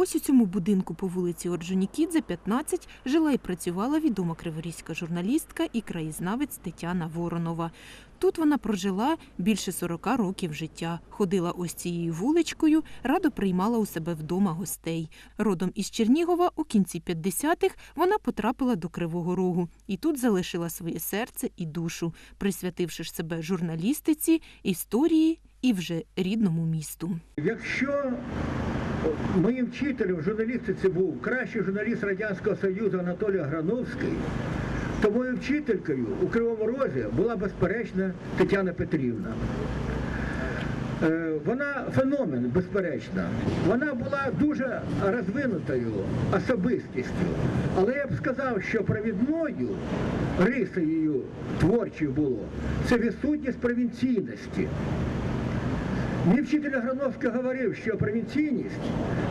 Ось у цьому будинку по вулиці Орджонікідзе, 15, жила і працювала відома криворізька журналістка і краєзнавець Тетяна Воронова. Тут вона прожила більше 40 років життя, ходила ось цією вуличкою, радо приймала у себе вдома гостей. Родом із Чернігова у кінці 50-х вона потрапила до Кривого Рогу і тут залишила своє серце і душу, присвятивши себе журналістиці, історії і вже рідному місту. Якщо моїм вчителем в журналістиці був кращий журналіст Радянського Союзу Анатолій Грановський, то моєю вчителькою у Кривому Розі була безперечна Тетяна Петрівна. Е, Вона феномен, безперечно. Вона була дуже розвинутою особистістю. Але я б сказав, що провідною рисою творчою було це відсутність провінційності. Мій вчитель Аграновський говорив, що провінційність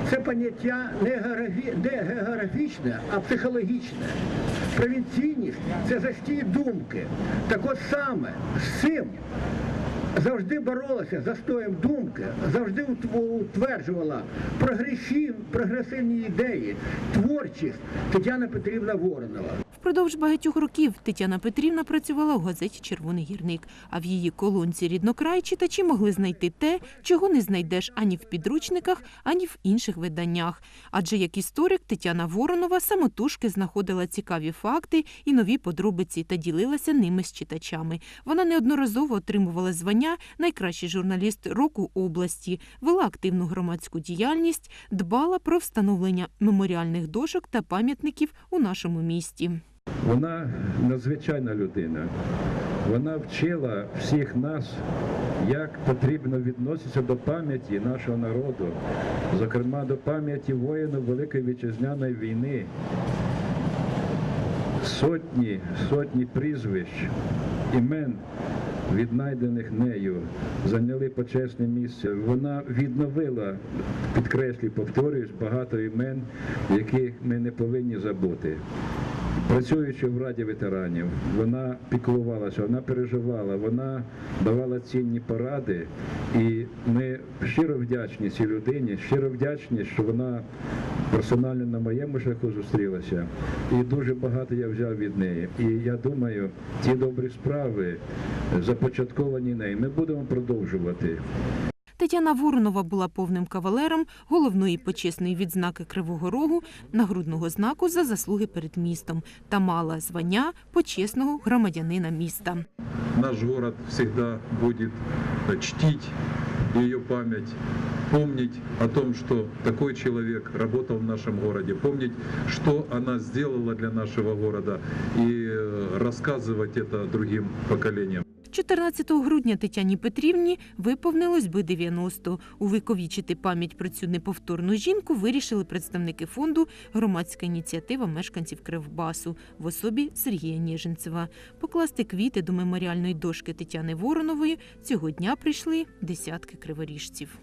це поняття не не географічне, а психологічне. Провінційність це застій думки. Так от саме з цим завжди боролася застоєм думки, завжди утверджувала прогресив, прогресивні ідеї, творчість Тетяна Петрівна Воронова. Впродовж багатьох років Тетяна Петрівна працювала у газеті Червоний гірник, а в її колонці ріднокрай читачі могли знайти те, чого не знайдеш ані в підручниках, ані в інших виданнях. Адже як історик Тетяна Воронова самотужки знаходила цікаві факти і нові подробиці та ділилася ними з читачами. Вона неодноразово отримувала звання найкращий журналіст року області, вела активну громадську діяльність, дбала про встановлення меморіальних дошок та пам'ятників у нашому місті. Вона надзвичайна людина. Вона вчила всіх нас, як потрібно відноситися до пам'яті нашого народу, зокрема до пам'яті воїнів Великої Вітчизняної війни. Сотні, сотні прізвищ, імен, віднайдених нею, зайняли почесне місце. Вона відновила, підкреслю, повторююсь, багато імен, яких ми не повинні забути. Працюючи в Раді ветеранів, вона піклувалася, вона переживала, вона давала цінні поради. І ми щиро вдячні цій людині, щиро вдячні, що вона персонально на моєму шляху зустрілася. І дуже багато я взяв від неї. І я думаю, ті добрі справи започатковані нею, ми будемо продовжувати. Тетяна Воронова була повним кавалером головної почесної відзнаки Кривого Рогу, нагрудного знаку за заслуги перед містом та мала звання почесного громадянина міста. наш город всегда будет э, чтить ее память, помнить о том, что такой человек работал в нашем городе, помнить, что она сделала для нашего города и э, рассказывать это другим поколениям. 14 грудня Тетяні Петрівні виповнилось би 90. Увіковічити пам'ять про цю неповторну жінку вирішили представники фонду Громадська ініціатива мешканців Кривбасу в особі Сергія Ніженцева. Покласти квіти до меморіальної дошки Тетяни Воронової цього дня прийшли десятки криворіжців.